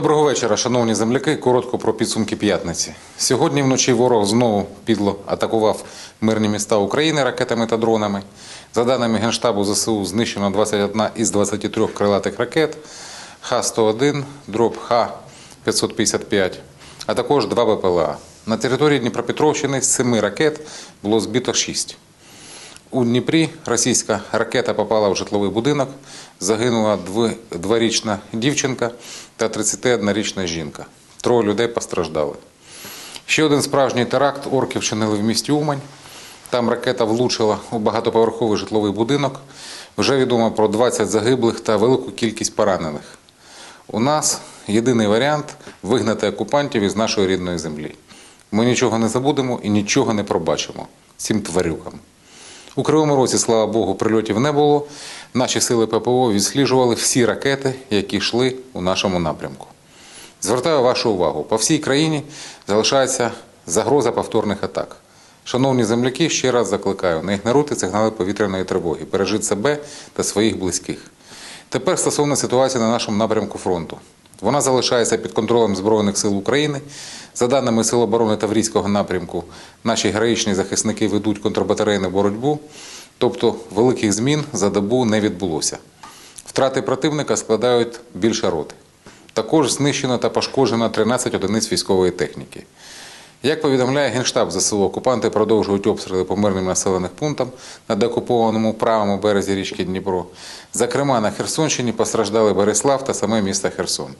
Доброго вечора, шановні земляки. Коротко про підсумки п'ятниці. Сьогодні вночі ворог знову підло атакував мирні міста України ракетами та дронами. За даними Генштабу ЗСУ, знищено 21 із 23 крилатих ракет Х-101, дроб Х-555, а також два БПЛА. На території Дніпропетровщини з семи ракет було збито 6. У Дніпрі російська ракета попала в житловий будинок. Загинула дворічна дівчинка та 31-річна жінка. Троє людей постраждали. Ще один справжній теракт орків чинили в місті Умань. Там ракета влучила у багатоповерховий житловий будинок. Вже відомо про 20 загиблих та велику кількість поранених. У нас єдиний варіант вигнати окупантів із нашої рідної землі. Ми нічого не забудемо і нічого не пробачимо цим тварюкам. У Кривому Розі, слава Богу, прильотів не було. Наші сили ППО відсліджували всі ракети, які йшли у нашому напрямку. Звертаю вашу увагу, по всій країні залишається загроза повторних атак. Шановні земляки, ще раз закликаю, не ігноруйте сигнали повітряної тривоги, бережіть себе та своїх близьких. Тепер стосовно ситуації на нашому напрямку фронту. Вона залишається під контролем Збройних сил України. За даними Сил оборони Таврійського напрямку, наші героїчні захисники ведуть контрбатарейну боротьбу, тобто великих змін за добу не відбулося. Втрати противника складають більше роти. Також знищено та пошкоджено 13 одиниць військової техніки. Як повідомляє Генштаб ЗСУ, окупанти продовжують обстріли по мирним населених пунктам на деокупованому правому березі річки Дніпро. Зокрема, на Херсонщині постраждали Береслав та саме місто Херсон.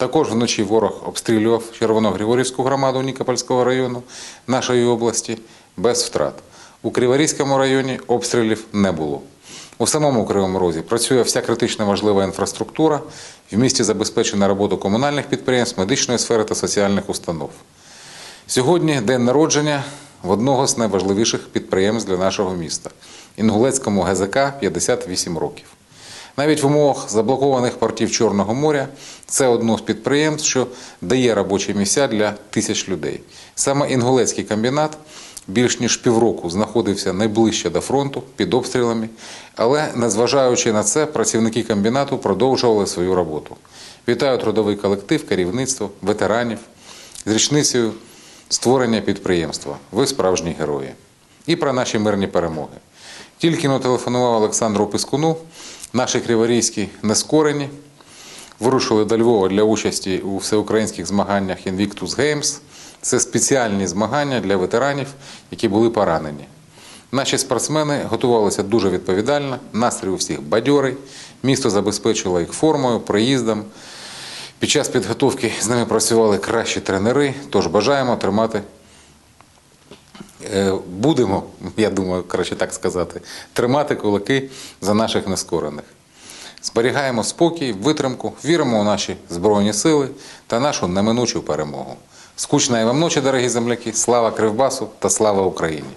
Також вночі ворог обстрілював Червоногригорівську громаду Нікопольського району нашої області без втрат. У Криворізькому районі обстрілів не було. У самому Кривому Розі працює вся критично важлива інфраструктура. В місті забезпечена робота комунальних підприємств, медичної сфери та соціальних установ. Сьогодні день народження в одного з найважливіших підприємств для нашого міста Інгулецькому ГЗК 58 років. Навіть в умовах заблокованих портів Чорного моря це одно з підприємств, що дає робочі місця для тисяч людей. Саме Інгулецький комбінат більш ніж півроку знаходився найближче до фронту під обстрілами, але незважаючи на це, працівники комбінату продовжували свою роботу. Вітаю трудовий колектив, керівництво, ветеранів з річницею створення підприємства. Ви справжні герої. І про наші мирні перемоги. Тільки но телефонував Олександру Пискуну, наші криворізькі нескорені вирушили до Львова для участі у всеукраїнських змаганнях Invictus Games. Це спеціальні змагання для ветеранів, які були поранені. Наші спортсмени готувалися дуже відповідально, настрій у всіх бадьорий. Місто забезпечило їх формою, проїздом. Під час підготовки з ними працювали кращі тренери, тож бажаємо тримати. Е, Будемо, я думаю, краще так сказати, тримати кулаки за наших нескорених. Зберігаємо спокій, витримку, віримо у наші Збройні сили та нашу неминучу перемогу. Скучної вам ночі, дорогі земляки! Слава Кривбасу та слава Україні!